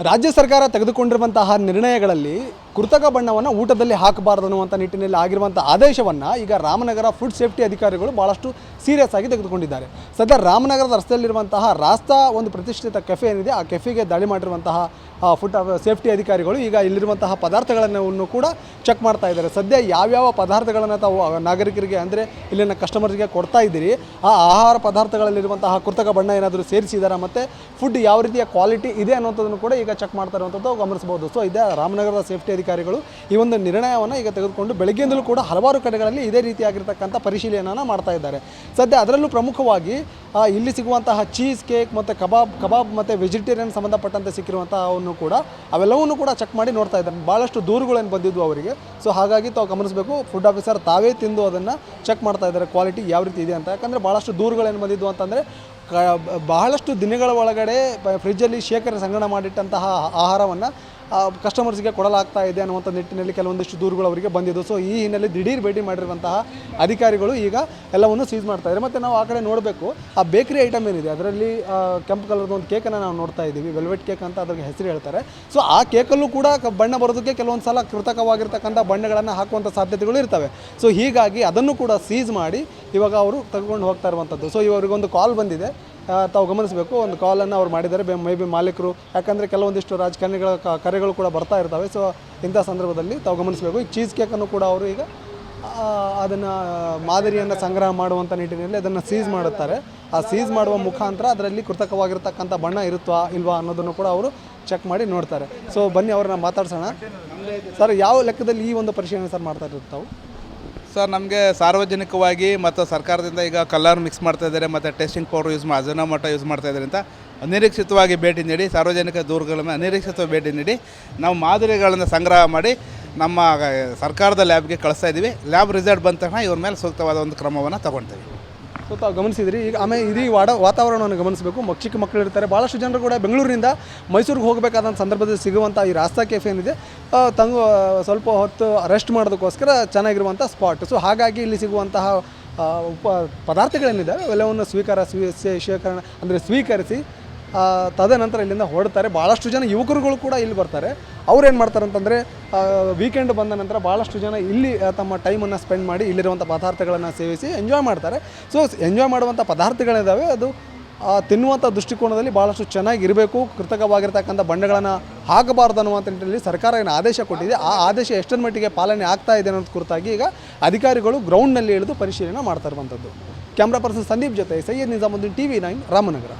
ರಾಜ್ಯ ಸರ್ಕಾರ ತೆಗೆದುಕೊಂಡಿರುವಂತಹ ನಿರ್ಣಯಗಳಲ್ಲಿ ಕೃತಕ ಬಣ್ಣವನ್ನು ಊಟದಲ್ಲಿ ಹಾಕಬಾರದು ಅನ್ನುವಂಥ ನಿಟ್ಟಿನಲ್ಲಿ ಆಗಿರುವಂಥ ಆದೇಶವನ್ನು ಈಗ ರಾಮನಗರ ಫುಡ್ ಸೇಫ್ಟಿ ಅಧಿಕಾರಿಗಳು ಭಾಳಷ್ಟು ಸೀರಿಯಸ್ ಆಗಿ ತೆಗೆದುಕೊಂಡಿದ್ದಾರೆ. ಸದ್ಯ ರಾಮನಗರದ ರಸ್ತೆಯಲ್ಲಿರುವಂತಹ ರಾಸ್ತಾ ಒಂದು ಪ್ರತಿಷ್ಠಿತ ಕೆಫೆ ಏನಿದೆ, ಆ ಕೆಫೆಗೆ ದಾಳಿ ಮಾಡಿರುವಂತಹ ಫುಡ್ ಸೇಫ್ಟಿ ಅಧಿಕಾರಿಗಳು ಈಗ ಇಲ್ಲಿರುವಂತಹ ಪದಾರ್ಥಗಳನ್ನು ಕೂಡ ಚೆಕ್ ಮಾಡ್ತಾ ಇದ್ದಾರೆ. ಸದ್ಯ ಯಾವ್ಯಾವ ಪದಾರ್ಥಗಳನ್ನು ತಾವು ನಾಗರಿಕರಿಗೆ ಅಂದರೆ ಇಲ್ಲಿನ ಕಸ್ಟಮರ್ಸ್ಗೆ ಕೊಡ್ತಾ ಇದ್ದೀರಿ, ಆ ಆಹಾರ ಪದಾರ್ಥಗಳಲ್ಲಿರುವಂತಹ ಕೃತಕ ಬಣ್ಣ ಏನಾದರೂ ಸೇರಿಸಿದಾರಾ ಮತ್ತು ಫುಡ್ ಯಾವ ರೀತಿಯ ಕ್ವಾಲಿಟಿ ಇದೆ ಅನ್ನೋಂಥದ್ದನ್ನು ಕೂಡ ಈಗ ಚೆಕ್ ಮಾಡ್ತಾ ಇರುವಂಥದ್ದು ಗಮನಿಸಬಹುದು. ಸೊ ಇದೇ ರಾಮನಗರದ ಸೇಫ್ಟಿ ಅಧಿಕಾರಿಗಳು ಈ ಒಂದು ನಿರ್ಣಯವನ್ನು ಈಗ ತೆಗೆದುಕೊಂಡು ಬೆಳಗ್ಗೆಯಿಂದಲೂ ಕೂಡ ಹಲವಾರು ಕಡೆಗಳಲ್ಲಿ ಇದೇ ರೀತಿಯಾಗಿರ್ತಕ್ಕಂಥ ಪರಿಶೀಲನೆಯನ್ನು ಮಾಡ್ತಾ ಇದ್ದಾರೆ. ಸದ್ಯ ಅದರಲ್ಲೂ ಪ್ರಮುಖವಾಗಿ ಇಲ್ಲಿ ಸಿಗುವಂತಹ ಚೀಸ್ ಕೇಕ್ ಮತ್ತು ಕಬಾಬ್ ಕಬಾಬ್ ಮತ್ತು ವೆಜಿಟೇರಿಯನ್ ಸಂಬಂಧಪಟ್ಟಂತೆ ಸಿಕ್ಕಿರುವಂತಹ ಅವನ್ನು ಕೂಡ ಅವೆಲ್ಲವನ್ನೂ ಕೂಡ ಚೆಕ್ ಮಾಡಿ ನೋಡ್ತಾ ಇದ್ದಾರೆ. ಭಾಳಷ್ಟು ದೂರುಗಳೇನು ಬಂದಿದ್ವು ಅವರಿಗೆ. ಸೊ ಹಾಗಾಗಿ ತಾವು ಗಮನಿಸಬೇಕು ಫುಡ್ ಆಫೀಸರ್ ತಾವೇ ತಿಂದು ಅದನ್ನು ಚೆಕ್ ಮಾಡ್ತಾ ಇದ್ದಾರೆ ಕ್ವಾಲಿಟಿ ಯಾವ ರೀತಿ ಇದೆ ಅಂತ. ಯಾಕಂದರೆ ಭಾಳಷ್ಟು ದೂರುಗಳೇನು ಬಂದಿದ್ವು ಅಂತಂದರೆ ಬಹಳಷ್ಟು ದಿನಗಳ ಒಳಗಡೆ ಫ್ರಿಜ್ಜಲ್ಲಿ ಶೇಖರಣೆ ಸಂಗ್ರಹ ಮಾಡಿಟ್ಟಂತಹ ಆಹಾರವನ್ನು ಕಸ್ಟಮರ್ಸ್ಗೆ ಕೊಡಲಾಗ್ತಾ ಇದೆ ಅನ್ನುವಂಥ ನಿಟ್ಟಿನಲ್ಲಿ ಕೆಲವೊಂದಿಷ್ಟು ದೂರುಗಳು ಅವರಿಗೆ ಬಂದಿದ್ದು. ಸೊ ಈ ಹಿನ್ನೆಲೆ ದಿಢೀರ್ ಭೇಟಿ ಮಾಡಿರುವಂತಹ ಅಧಿಕಾರಿಗಳು ಈಗ ಎಲ್ಲವನ್ನು ಸೀಸ್ ಮಾಡ್ತಾ ಇದ್ದಾರೆ. ಮತ್ತು ನಾವು ಆ ಕಡೆ ನೋಡಬೇಕು, ಆ ಬೇಕರಿ ಐಟಮ್ ಏನಿದೆ? ಅದರಲ್ಲಿ ಕೆಂಪು ಕಲರ್ದು ಒಂದು ಕೇಕನ್ನು ನಾವು ನೋಡ್ತಾ ಇದ್ದೀವಿ. ವೆಲ್ವೆಟ್ ಕೇಕ್ ಅಂತ ಅದ್ರಿಗೆ ಹೆಸರು ಹೇಳ್ತಾರೆ. ಸೊ ಆ ಕೇಕಲ್ಲೂ ಕೂಡ ಬಣ್ಣ ಬರೋದಕ್ಕೆ ಕೆಲವೊಂದು ಸಲ ಕೃತಕವಾಗಿರ್ತಕ್ಕಂಥ ಬಣ್ಣಗಳನ್ನು ಹಾಕುವಂಥ ಸಾಧ್ಯತೆಗಳು ಇರ್ತವೆ. ಸೊ ಹೀಗಾಗಿ ಅದನ್ನು ಕೂಡ ಸೀಸ್ ಮಾಡಿ ಇವಾಗ ಅವರು ತಗೊಂಡು ಹೋಗ್ತಾ ಇರುವಂಥದ್ದು. ಸೊ ಇವರಿಗೊಂದು ಕಾಲ್ ಬಂದಿದೆ. ತಾವು ಗಮನಿಸಬೇಕು, ಒಂದು ಕಾಲನ್ನು ಅವ್ರು ಮಾಡಿದ್ದಾರೆ, ಬೆ ಮೇ ಬಿ ಮಾಲೀಕರು. ಯಾಕಂದರೆ ಕೆಲವೊಂದಿಷ್ಟು ರಾಜಕಾರಣಿಗಳ ಕರೆಗಳು ಕೂಡ ಬರ್ತಾ ಇರ್ತವೆ. ಸೊ ಇಂಥ ಸಂದರ್ಭದಲ್ಲಿ ತಾವು ಗಮನಿಸಬೇಕು. ಈ ಚೀಸ್ ಕೇಕನ್ನು ಕೂಡ ಅವರು ಈಗ ಅದನ್ನು ಮಾದರಿಯನ್ನು ಸಂಗ್ರಹ ಮಾಡುವಂಥ ನಿಟ್ಟಿನಲ್ಲಿ ಅದನ್ನು ಸೀಸ್ ಮಾಡುತ್ತಾರೆ. ಆ ಸೀಸ್ ಮಾಡುವ ಮುಖಾಂತರ ಅದರಲ್ಲಿ ಕೃತಕವಾಗಿರ್ತಕ್ಕಂಥ ಬಣ್ಣ ಇರುತ್ತಾ ಇಲ್ವಾ ಅನ್ನೋದನ್ನು ಕೂಡ ಅವರು ಚೆಕ್ ಮಾಡಿ ನೋಡ್ತಾರೆ. ಸೊ ಬನ್ನಿ ಅವ್ರನ್ನ ಮಾತಾಡ್ಸೋಣ. ಸರ್ ಯಾವ ಲೆಕ್ಕದಲ್ಲಿ ಈ ಒಂದು ಪರಿಶೀಲನೆ ಸರ್ ಮಾಡ್ತಾ ಇರ್ತಾವೆ ತಾವು? ಸರ್, ನಮಗೆ ಸಾರ್ವಜನಿಕವಾಗಿ ಮತ್ತು ಸರ್ಕಾರದಿಂದ ಈಗ ಕಲರ್ ಮಿಕ್ಸ್ ಮಾಡ್ತಾ ಇದ್ದಾರೆ, ಮತ್ತು ಟೆಸ್ಟಿಂಗ್ ಪೌಡರ್ ಯೂಸ್ ಮಾಡಿ ಅಜನಮಟ ಯೂಸ್ ಮಾಡ್ತಾ ಇದ್ದಾರೆ ಅಂತ ಅನಿರೀಕ್ಷಿತವಾಗಿ ಭೇಟಿ ನೀಡಿ, ಸಾರ್ವಜನಿಕ ದೂರುಗಳನ್ನು ಅನಿರೀಕ್ಷಿತವಾಗಿ ಭೇಟಿ ನೀಡಿ, ನಾವು ಮಾದರಿಗಳನ್ನು ಸಂಗ್ರಹ ಮಾಡಿ ನಮ್ಮ ಸರ್ಕಾರದ ಲ್ಯಾಬ್ಗೆ ಕಳಿಸ್ತಾ ಇದ್ದೀವಿ ಲ್ಯಾಬ್ ರಿಸಲ್ಟ್ ಬಂದ ತಕ್ಷಣ ಇವ್ರ ಮೇಲೆ ಸೂಕ್ತವಾದ ಒಂದು ಕ್ರಮವನ್ನು ತಗೊಳ್ತೀವಿ ಸೊ ತಾವು ಗಮನಿಸಿದ್ರಿ, ಈಗ ಆಮೇಲೆ ಇಡೀ ವಾಡ, ವಾತಾವರಣವನ್ನು ಗಮನಿಸಬೇಕು. ಚಿಕ್ಕ ಮಕ್ಕಳು ಇರ್ತಾರೆ. ಭಾಳಷ್ಟು ಜನರು ಕೂಡ ಬೆಂಗಳೂರಿನಿಂದ ಮೈಸೂರಿಗೆ ಹೋಗಬೇಕಾದಂಥ ಸಂದರ್ಭದಲ್ಲಿ ಸಿಗುವಂಥ ಈ ರಾಸ್ತಾ ಕೆಫೆ ಏನಿದೆ ತಂಗು ಸ್ವಲ್ಪ ಹೊತ್ತು ರೆಸ್ಟ್ ಮಾಡೋದಕ್ಕೋಸ್ಕರ ಚೆನ್ನಾಗಿರುವಂಥ ಸ್ಪಾಟ್ ಸೊ ಹಾಗಾಗಿ ಇಲ್ಲಿ ಸಿಗುವಂತಹ ಉಪ ಪದಾರ್ಥಗಳೇನಿದ್ದಾವೆ ಅವೆಲ್ಲವನ್ನು ಸ್ವೀಕಾರ, ಸ್ವೀ ಸ್ವೀ- ಶೇಖರಣೆ, ಅಂದರೆ ಸ್ವೀಕರಿಸಿ ತದನಂತರ ಇಲ್ಲಿಂದ ಹೊರಡ್ತಾರೆ. ಭಾಳಷ್ಟು ಜನ ಯುವಕರುಗಳು ಕೂಡ ಇಲ್ಲಿ ಬರ್ತಾರೆ. ಅವ್ರು ಏನು ಮಾಡ್ತಾರೆ ಅಂತಂದರೆ ವೀಕೆಂಡ್ ಬಂದ ನಂತರ ಭಾಳಷ್ಟು ಜನ ಇಲ್ಲಿ ತಮ್ಮ ಟೈಮನ್ನು ಸ್ಪೆಂಡ್ ಮಾಡಿ ಇಲ್ಲಿರುವಂಥ ಪದಾರ್ಥಗಳನ್ನು ಸೇವಿಸಿ ಎಂಜಾಯ್ ಮಾಡ್ತಾರೆ. ಸೊ ಎಂಜಾಯ್ ಮಾಡುವಂಥ ಪದಾರ್ಥಗಳಿದ್ದಾವೆ ಅದು ತಿನ್ನುವಂಥ ದೃಷ್ಟಿಕೋನದಲ್ಲಿ ಭಾಳಷ್ಟು ಚೆನ್ನಾಗಿರಬೇಕು ಕೃತಕವಾಗಿರ್ತಕ್ಕಂಥ ಬಂಡೆಗಳನ್ನು ಹಾಕಬಾರ್ದು ಅನ್ನುವಂಥ ನಿಟ್ಟಿನಲ್ಲಿ ಸರ್ಕಾರ ಏನು ಆದೇಶ ಕೊಟ್ಟಿದೆ. ಆ ಆದೇಶ ಎಷ್ಟರ ಮಟ್ಟಿಗೆ ಪಾಲನೆ ಆಗ್ತಾ ಇದೆ ಅನ್ನೋದು ಕುರಿತಾಗಿ ಈಗ ಅಧಿಕಾರಿಗಳು ಗ್ರೌಂಡ್ನಲ್ಲಿ ಇಳಿದು ಪರಿಶೀಲನೆ ಮಾಡ್ತಾ ಇರುವಂಥದ್ದು ಕ್ಯಾಮ್ರಾ ಪರ್ಸನ್ ಸಂದೀಪ್ ಜೊತೆ Syed Nizamuddin T V nine Ramanagara.